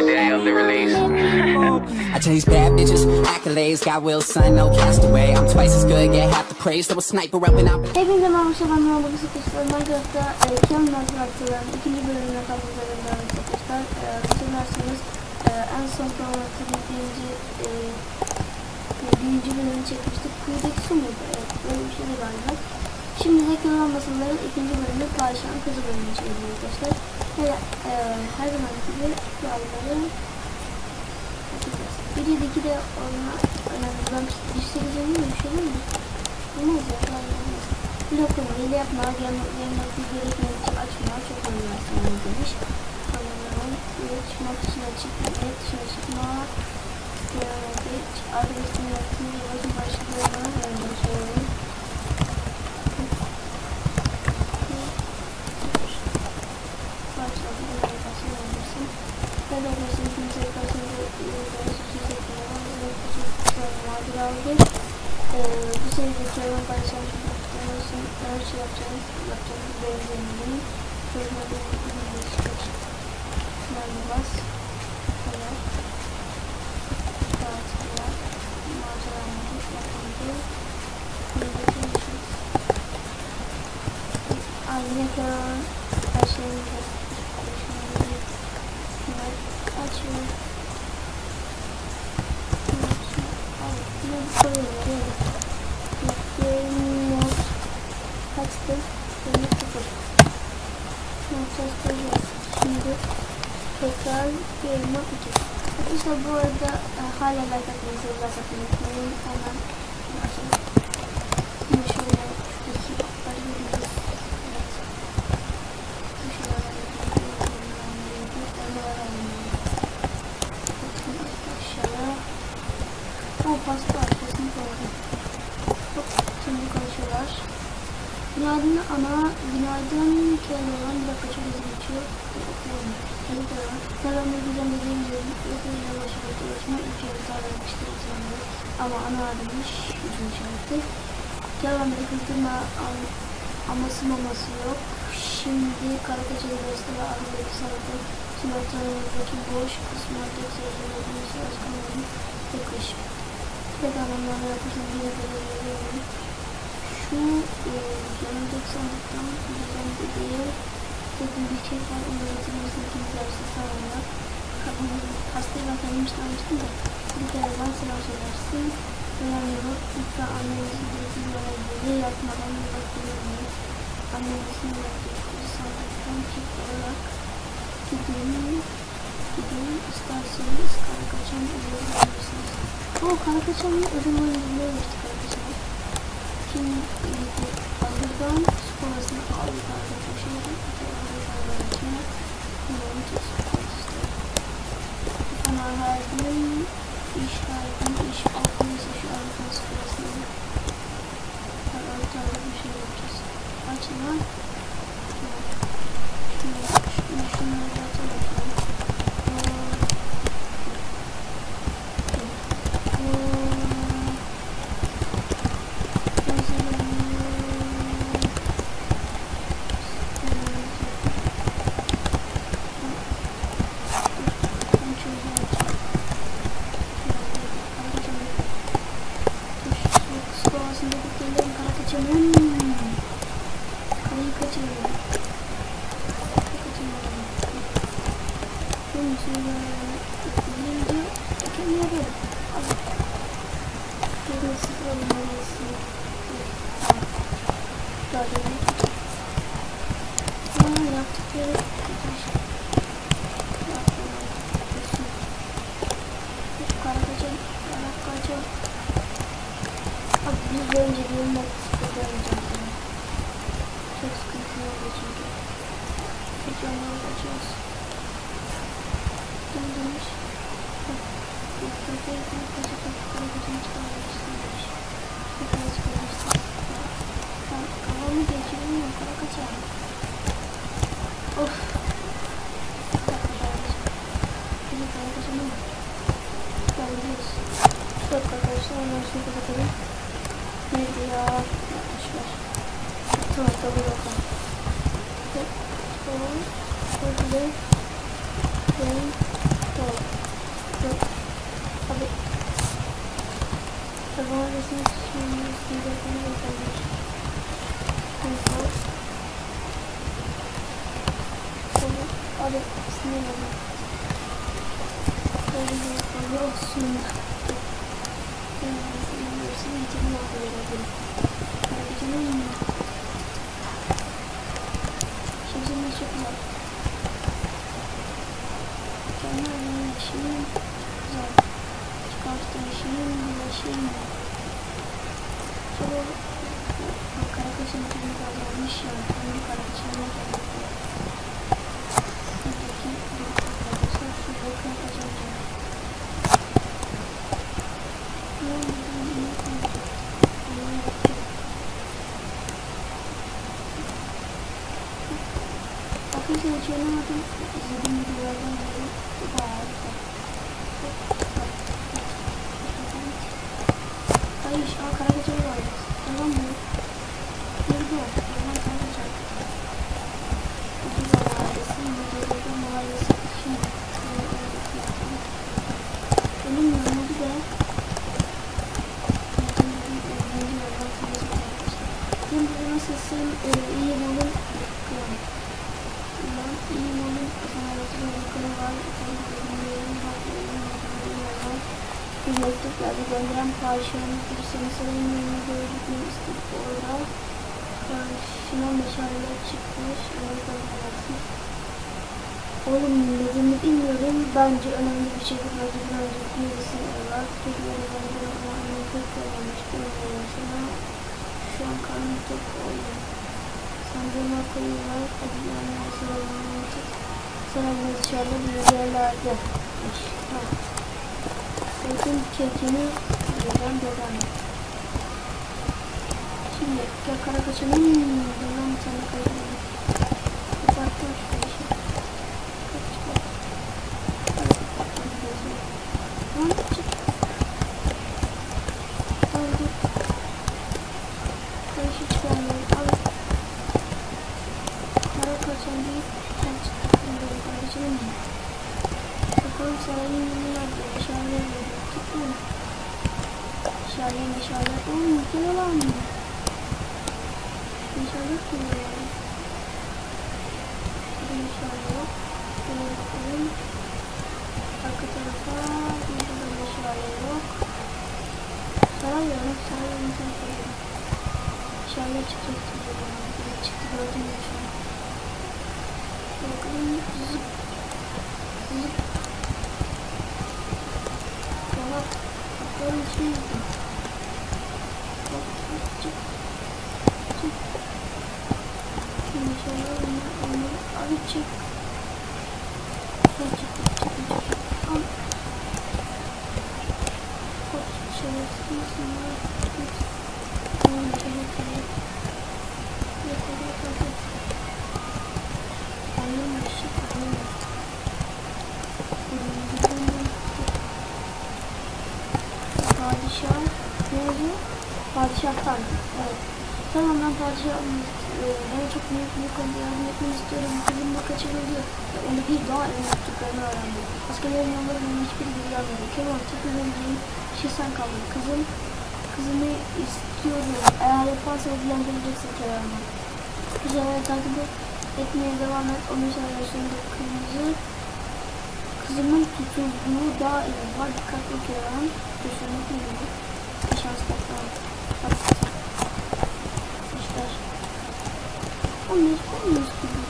the day of the release. I chase bad bitches, accolades, got will, son, no castaway. I'm twice as good, get half the praise. There was sniper up and out. Hepinize merhaba ben Merhaba Sıkışlar. Minecraft'ta e, Kemal Minecraft'ın ikinci bölümüne kalmak üzere Sıkışlar. E, hatırlarsanız e, en son Kemal'ın birinci e, birinci bölümünü çekmiştik. Kuyudaki su muydu? Evet, böyle bir şeydi galiba. Şimdi de Kemal Masalları ikinci bölümü Padişah'ın Kızı bölümünü çekiyoruz arkadaşlar. Ve e, her zaman gibi kuralları yapacağız. Videodaki de ona önemli. Ben göstereceğim mi? Bir şey mi? Olmaz ya. Olmaz. Blokunu ile yapma. Gelmekte gerekmeyen için açma. Çok önemli demiş. Tamam. İletişim dışına çıkma. İletişime çıkma. Görevde arkadaşın yaptığını yavaşın başlıklarına hemen başlayalım. Başladı. Böyle başlayabilirsin. Ben de başlayayım. Kimseye karşınızda iyi bir aldı. Ee, bu Kerem paylaşan olsun. Her şey yapacağız. Yapacağımız benzerini. Şöyle bir değişik. Şunlarla bas. Kolay. Tatiller. Maceraları yapıldı. Aynı Kerem her şeyini Şunları Kaçtı? Yeni sıfır. Koyacağız. Şimdi tekrar yayına atacağız. Arkadaşlar bu arada e, hala like atmayı, like atmayı unutmayın. Hemen başlayalım. Şimdi şöyle şuradaki botları görüyoruz. Evet. Bu şuralara aşağıya. O pasta arkasını koydum. Hop, şimdi konuşuyorlar. Günaydın ana, günaydın kere olan bir dakika çok hızlı geçiyor. Okuyalım. Hadi devam. Selam ne güzel dediğim gibi yakın yavaş yavaş ulaşma üç yarı sağlamıştır insanları. Ama ana adımış üçüncü şartı. Devam edip kırma aması maması yok. Şimdi Karakaçalı Beste ve Armadaki Sanatı Simatlarındaki boş kısmındaki sözlerinde bir sırası kalmadı. Yakış. Tek anlamlarla yapısını bir veriyorum. Şu yanındaki sandıktan güzel bir değil. Bakın bir şey var. Onu yaratılmasını ikimiz arasında sağlamak. Hastayı kendimizden almıştım da. Bir kere ben selam söylersin. Önemli bu. Lütfen annenizin bilgileri yapmadan bakıyorum. Annemizin yaptığı sandıktan çift olarak gidin. Gidin isterseniz karakaçan ödülüyorsunuz. O karakaçanın ödülüyormuş karakaçan. Şimdi alırdan sonrasında aldık arkadaşlar. Ana verdim. İş verdim. İş altındaysa şu arkadan sırasında. Ben ortada bir şey yapacağız. Açın lan. Şunu, şunu, şunları da atalım. Biz önce bir yılda sıkıntı oynayacağız. Çok sıkıntı oldu çünkü. Hiç onları açıyoruz. Döndürmüş. Bak. Bak. Bak. Bak. Bak. Bak. Bak. Karagözünü çıkarmak istemiş. Yukarı çıkarmışsın. Ben kafamı geçiriyorum ya. Kara kaçar. Of. Şimdi kara kaçamam. Geldiyiz. Yok arkadaşlar. Ondan sonra kapatalım. Neydi ya? Yanlış var. Tamam kabul bakalım. Tamam. Kabul. Ben. Tamam. Neredesin? Şimdi sinirlerini göstermek. Kontrol. Sonra abi sinirlerini. Böyle bir yapmalı olsun. Sinirlerini yitirme olabilir. Hareketinin Şimdi ne çıkıyor? Kenar işim güzel. Çıkarttığım işim güneşim. Sonra Karakaş'ın kendi kazanmış ya. Kendi Karakaş'ın kendi Bir mektup geldi. Gönderen önüne doğru gitmeyi istedik. Orada karşına meşaleler çıkmış. Oğlum nedenini bilmiyorum. Bence önemli bir şey. Bence bir önceki birisini evlat. Türkiye'de bence annem pek görmemiş. Bilmiyorum sana. Şu an karnım tok oldu. Sandığıma koyuyorlar. Hadi yanına sarılmanı Sarılma dışarıda bir yerlerde. Ha. Zeytin kekini yiyeceğim dedem. Şimdi gel kara kaçanım. Dedem sana kaçalım. Kapattım şu işi. Kaç kaç. Hadi kapattım gözünü. Lan çık. Oldu. Karışı çıkarmıyorum. Al. Kara kaçan değil. Sen çıkarttın böyle kardeşim. Sarayın yeni nerede? Meşale veriyor. Tutma. Meşale meşale. Oğlum ülkede var mı? Meşale yok. Şöyle bakalım. Arka tarafa burada da meşale yok. Saray yok. Saray insan Sonra bakalım şimdi. Bak çık çık. Şimdi şöyle onu onu abi çık. Çık çık çık çık çık. Al. Bak şöyle sıkıyorsun ya. Git. Tamam şöyle şöyle. Yok yok yok yok. Anlamış. Anlamış. Padişah ne oluyor? Padişahtan. Evet. Tamam ben padişahım. Ee, bana çok büyük büyük konuda yardım etmeni istiyorum. Kızım da kaçırıldı. Onu bir daha eline tuttuklarını öğrendim. Askerlerin yolları bana hiçbir bilgi almadı. Kemal tek önemliyim. Şey sen kaldın. Kızım, kızımı istiyorum. Eğer yaparsa ödüllendireceksin Kerem'i. Güzel takip etmeye devam et. Onun sayesinde kırmızı Kızımın tutulduğu daha iyi var. Dikkatli Kerem. Kesinlikle iyi. Bir şans tekrar. Hadi. İşte. Olmuş, olmuş gibi.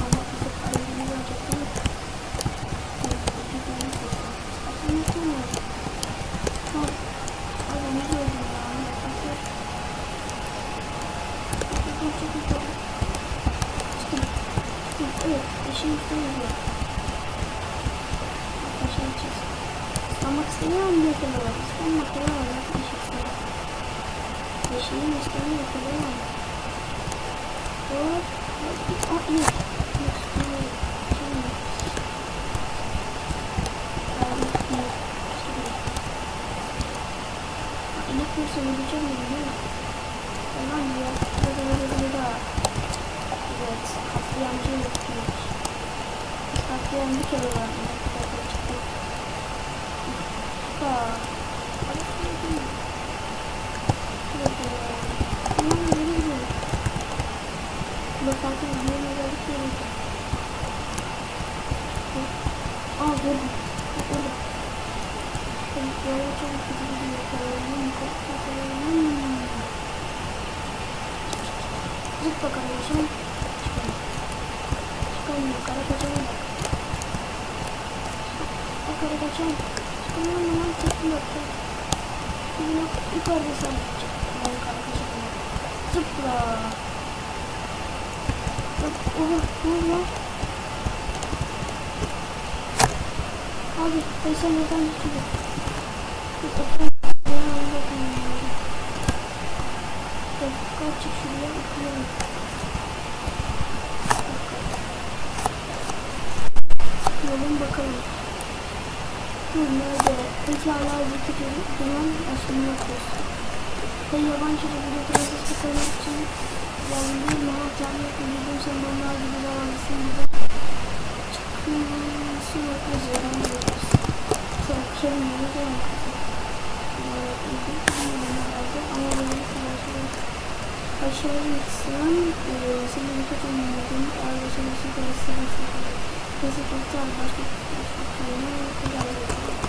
Ama kızı parayı verecek değil mi? Aslında tutmuyor. Ha. Ay, ne gördüm ya. Bakın. Bakın, çok güzel. Evet, eşim söylüyor. Arkadaşlar için. İstanmak istemiyorum diye kadar. İstanmak kadar var. Arkadaşlar. Eşim istemiyor kadar. Hop. Aa, iyi. Yok, istemiyor. Şimdi. Ben iyi. İstemiyor. Aa, inek olsa öleceğim ya, değil mi? Tamam ya. Böyle böyle böyle daha. Evet, katliamcı yapıyoruz. Katliam bir kere var. Ne kadar da çıktı. Süper. Tamam öyle gidiyor. Bak artık bir yere geldik diyoruz. Aa gördüm. Bak orada. Tabii böyle çok kötü gidiyor. Kalalım, kalalım. Zıp bakalım şimdi. Çıkalım. Çıkalım yukarı kaçalım. Yukarı kaçalım. Çıkalım hemen tekli yapacağım. Yine yukarıda sen çık. Ben yukarı kaçalım. Zıpla. Oha lan? Abi ben sen neden çıkıyor? Bir otur. Ben orada kalmıyorum. Bak kaç çık şuraya oturuyorum. Yolun bakalım. Dur nerede? Peki hala zıplık zaman aslında yapıyoruz. Ve yabancı biraz hızlı koymak için bir yapmak üzere sen onlar gibi davranırsın gibi. Çıkması yok diyoruz. Çok kelimeleri de yok. Ama benim arkadaşlarım başarılısın. Senin birkaç ömrümün eğer başarılısın karıştırırsın. Neyse kurtar başka başka kelime kolay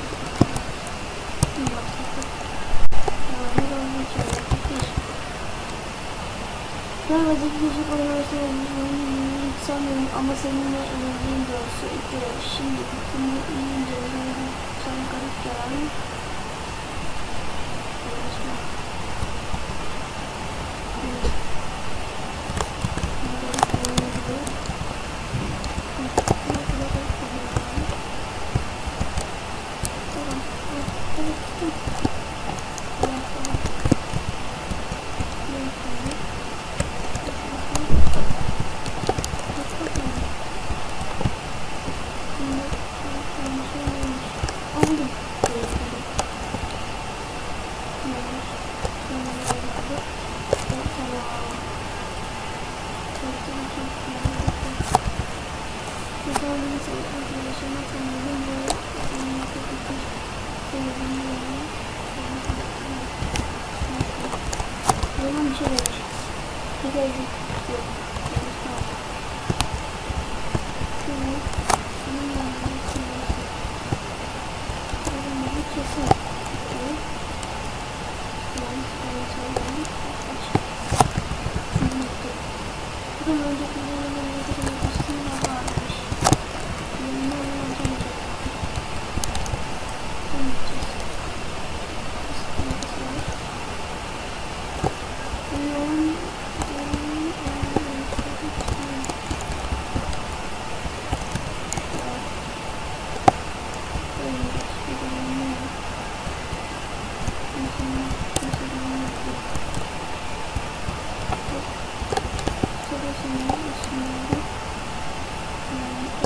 Merhaba Zekicik Üniversitesi'nin sanıyorum ama seninle evliliğin doğrusu iki Şimdi bunu iyi inceledim. Sana garip gelen Konuşma. Evet. Garip gelen gibi. Ne kadar garip gelen. Tamam. Evet, evet, tamam. Tamam, tamam. Evet, tamam. Yalan bir şey demiş. Bir de yok.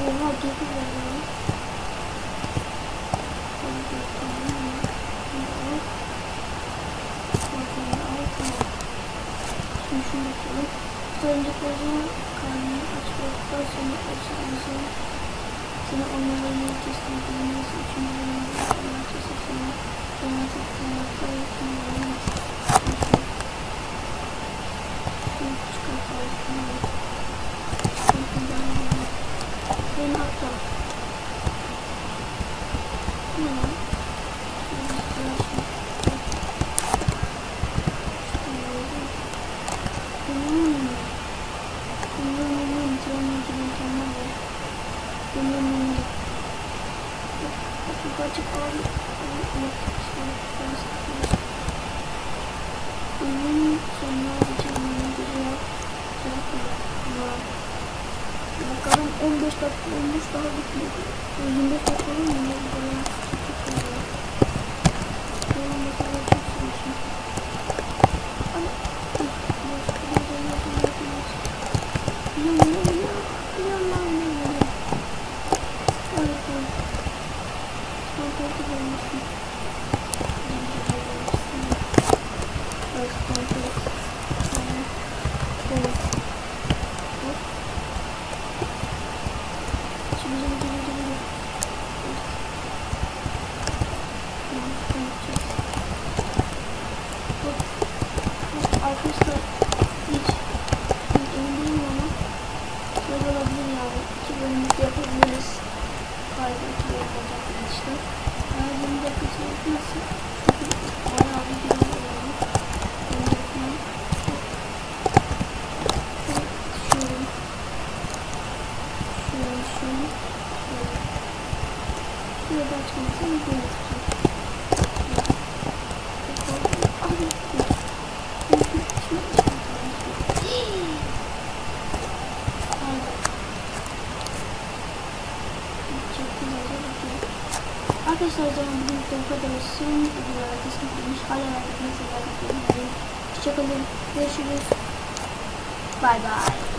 Oha gezi veriyor. Şimdi şunu bakalım. Sayıncıkları karnını aç olduktan sonra aşağıya seni onlara yiyip kestirdiğiniz için onlara onlara kestirsin. Sonra tutmakta yakınlarını Şimdi çıkartalım. Beni atla. Ne lan? Hmm. Bunun bunun canlı gibi tamam mı? Bunun bunun. Bakın kaçık abi. Yok. Bunun sonuna geçelim. Güzel. Güzel. Bakalım 15 dakika olmuş daha bitmedi. 25 dakika olur mu? Ne kadar tutmuyor. Benim mesela çok sevmişim. Ama Ya ya ya ya lan ne ya Evet evet Sen korku vermişsin Evet korku Evet Hop Şimdi şimdi şimdi şimdi birlikte yapabiliriz. Kaybettik olacak işte. Eğer bunu da kaçırırsa çünkü bayağı bir gün oldu. Bunu yapmam. Şöyle. De açmasın. Böyle yapacağım. Abi. Arkadaşlar o zaman bugün bu kadar olsun. Videolar arkasını koymuş. Hala arkasını sever. Hoşçakalın. Görüşürüz. Bay bay.